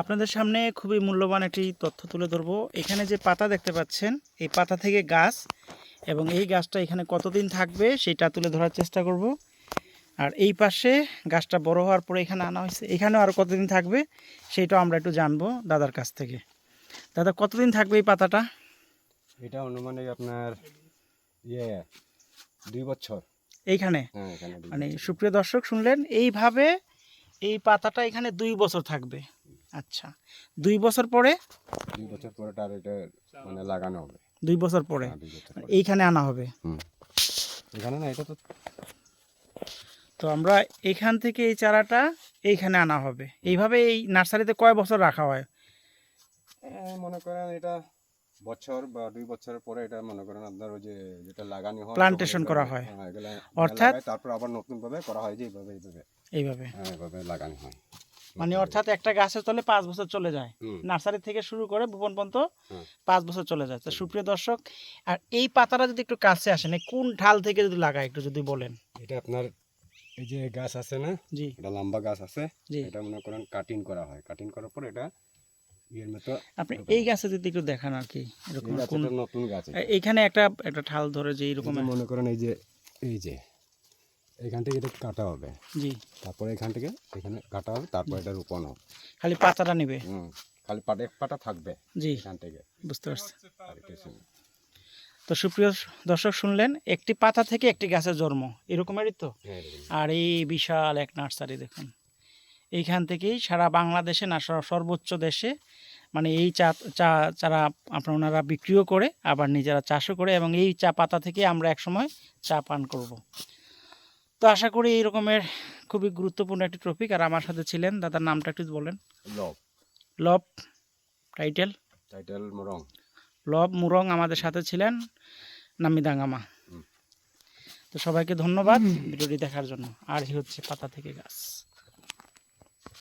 আপনাদের সামনে খুবই মূল্যবান একটি তথ্য তুলে ধরবো। এখানে যে পাতা দেখতে পাচ্ছেন এই পাতা থেকে গাছ এবং এই গাছটা এখানে কতদিন থাকবে সেটা তুলে ধরার চেষ্টা করব। আর এই পাশে গাছটা বড় হওয়ার পরে এখানে আনা হয়েছে। এখানেও আর কতদিন থাকবে সেটাও আমরা একটু জানব দাদার কাছ থেকে। দাদা কতদিন থাকবে এই পাতাটা? এটা অনুমানিক আপনার ইয়ে দুই বছর। এইখানে? হ্যাঁ এখানে মানে সুপ্রিয় দর্শক শুনলেন এইভাবে এই পাতাটা এখানে দুই বছর থাকবে। আচ্ছা। দুই বছর পরে? দুই বছর পরে তার এটা মানে লাগানো হবে। দুই বছর পরে। হ্যাঁ। এইখানে আনা হবে? এখানে না এটা তো তো আমরা এখান থেকে এই চারাটা এইখানে আনা হবে। এইভাবে এই নার্সারিতে কয় বছর রাখা হয়? মনে করেন এটা বছর বা দুই বছরের পরে এটা মনে করেন আপনার ওই যে যেটা লাগানো হয় তখন করা হয়। হ্যাঁ, অর্থাৎ- তারপর আবার নতুন ভাবে করা হয় যে এইভাবে এইভাবে। এইভাবে। হ্যাঁ এইভাবে লাগানো হয়। মানে অর্থাৎ একটা গাছের তলে পাঁচ বছর চলে যায়। নার্সারি থেকে শুরু করে ভুবন পর্যন্ত পাঁচ বছর চলে যায়। তো সুপ্রিয় দর্শক আর এই পাতাটা যদি একটু কাছে আসেন এই কোন ঢাল থেকে যদি লাগায় একটু যদি বলেন। এটা আপনার এই যে গাছ আছে না জি। এটা লম্বা গাছ আছে জি। এটা মনে করেন কাটিং করা হয়। কাটিং করার পর এটা আপনি এই গাছে যদি একটু দেখান আর কি এরকম নতুন গাছ এটা। এ- এইখানে একটা একটা ঢাল ধরে যে এইরকম এটা মনে করেন এই যে এই যে এখান থেকে এটা কাটা হবে। জি। তারপরে এখান থেকে এখানে কাটা হবে তারপর এটা রোপণ হবে। খালি পাতাটা নেবে? হুম খালি পাটা এক পাটা থাকবে জি। এখান থেকে। বুঝতে পারছি। তো সুপ্রিয় দর্শক শুনলেন একটি পাতা থেকে একটি গাছের জন্ম এরকমেরই তো? হ্যাঁ, আর এই বিশাল এক নার্সারি দেখুন। এইখান থেকেই সারা বাংলাদেশে না সর- সর্বোচ্চ দেশে মানে এই চা চা চারা আপনার ওনারা বিক্রিও করে আবার নিজেরা চাষও করে এবং এই চা পাতা থেকে আমরা একসময় চা পান করব। তো আশা করি এই রকমের খুবই গুরুত্বপূর্ণ একটি টপিক আর আমার সাথে ছিলেন দাদার নামটা একটু বলেন। লব। লব টাইটেল টাইটেল মুরং লব মুরং আমাদের সাথে ছিলেন নামি দাঙ্গামা তো সবাইকে ধন্যবাদ ভিডিওটি দেখার জন্য। আর হচ্ছে পাতা থেকে গাছ।